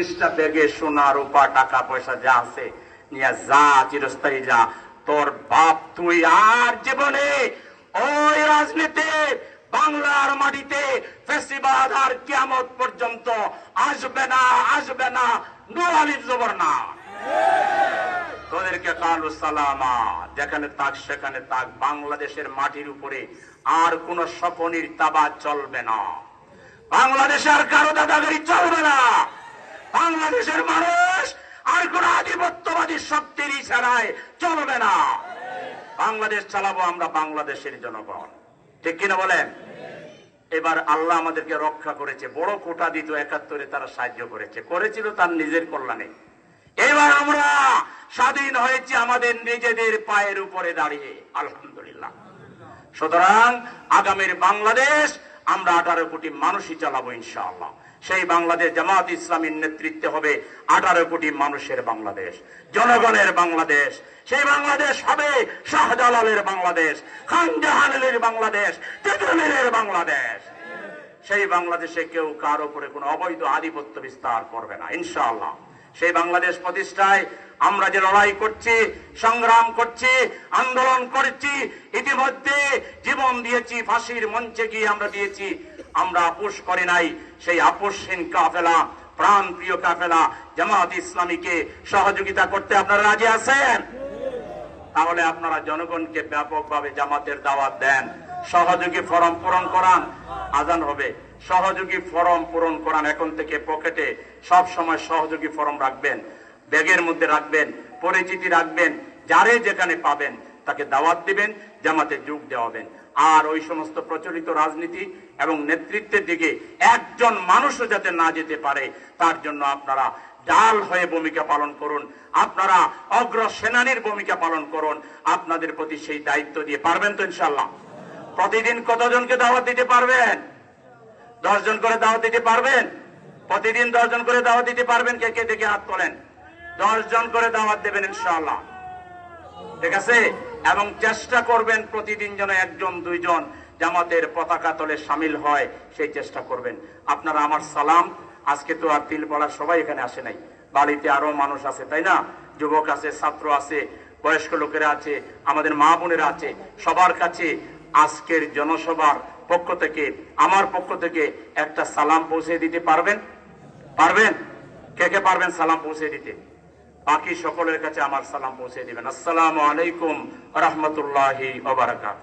তিরিশটা ব্যাগে সোনা রূপা টাকা পয়সা যা আছে নিয়ে যা চিরস্থায়ী যা, তোর বাপ তুই আর জীবনে ওই রাজনীতি বাংলার মাটিতে ফেসিবাদ আর কিয়ামত পর্যন্ত আসবে না আসবে না নুয়ালির জবর না। তোদেরকে কালু সালামা, যেখানে তাক সেখানে তাক বাংলাদেশের মাটির উপরে আর কোন স্বপনির তাবা চলবে না। বাংলাদেশে আর কারও দাদাগিরি চলবে না। বাংলাদেশের মানুষ আর কোন আধিপত্যবাদী শক্তির ইশারায় চলবে না। বাংলাদেশ চালাবো আমরা বাংলাদেশের জনগণ। ঠিক কিনা বলেন? এবার আল্লাহ আমাদেরকে রক্ষা করেছে। বড় কোটা দিত একাত্তরে, তারা সাহায্য করেছে। করেছিল তার নিজের কল্যাণে। এবার আমরা স্বাধীন হয়েছি আমাদের নিজেদের পায়ের উপরে দাঁড়িয়ে। আলহামদুলিল্লাহ। সুতরাং আগামীর বাংলাদেশ আমরা আঠারো কোটি মানুষই চালাবো ইনশাআল্লাহ। সেই বাংলাদেশ জামাত ইসলামীর নেতৃত্বে হবে আঠারো কোটি মানুষের বাংলাদেশ, জনগণের বাংলাদেশ। সেই বাংলাদেশ হবে শাহজালালের বাংলাদেশ, খান জাহানের বাংলাদেশ বাংলাদেশ। সেই বাংলাদেশে কেউ কার উপরে কোনো অবৈধ আধিপত্য বিস্তার করবে না, ইনশাআল্লাহ। সেই বাংলাদেশ প্রতিষ্ঠায় আমরা যে লড়াই করছি, সংগ্রাম করছি, আন্দোলন করছি, ইতিমধ্যে জীবন দিয়েছি, ফাঁসির মঞ্চে গিয়ে আমরা দিয়েছি আমরা আপোষ করি নাই সেই আপোষহীন কাফেলা প্রাণ প্রিয় কাফেলা, জামাত ইসলামীকে সহযোগিতা করতে আপনারা রাজি আছেন? তাহলে আপনারা জনগণকে ব্যাপকভাবে জামাতের দাওয়াত দেন। সহযোগী ফরম পূরণ করান, আজান হবে। সহযোগী ফরম পূরণ করান এখন থেকে পকেটে। সব সময় সহযোগী ফরম রাখবেন, ব্যাগের মধ্যে রাখবেন, পরিচিতি রাখবেন, যারে যেখানে পাবেন তাকে দাওয়াত দিবেন, জামাতে যোগ দেওয়াবেন আর ওই সমস্ত প্রচলিত রাজনীতি এবং নেতৃত্বের দিকে একজন মানুষও যাতে না যেতে পারে, তার জন্য আপনারা ডাল হয়ে ভূমিকা পালন করুন, আপনারা অগ্র সেনানীর ভূমিকা পালন করুন, আপনাদের প্রতি সেই দায়িত্ব দিয়ে পারবেন তো ইনশাল্লাহ প্রতিদিন কতজনকে দাওয়াত দিতে পারবেন? দশজন করে দাওয়াত দিতে পারবেন? প্রতিদিন দশজন করে দাওয়াত দিতে পারবেন? কে কে দেখে হাত তোলেন? দশজন করে দাওয়াত দেবেন ইনশাল্লাহ ঠিক আছে? এবং চেষ্টা করবেন প্রতিদিন যেন একজন, দুইজন জামাতের পতাকা তলে সামিল হয়, সেই চেষ্টা করবেন। আপনারা আমার সালাম। আজকে তো আর তিল পড়ার সবাই এখানে আসে নাই। বাড়িতে আরও মানুষ আছে, তাই না? যুবক আছে, ছাত্র আছে, বয়স্ক লোকেরা আছে, আমাদের মা বোনেরা আছে। সবার কাছে আজকের জনসভার পক্ষ থেকে, আমার পক্ষ থেকে একটা সালাম পৌঁছে দিতে পারবেন? পারবেন? কে কে পারবেন সালাম পৌঁছে দিতে? বাকি সকলের কাছে আমার সালাম পৌঁছে দিবেন। আসসালামু আলাইকুম রহমতুল্লাহি ওবারাকাত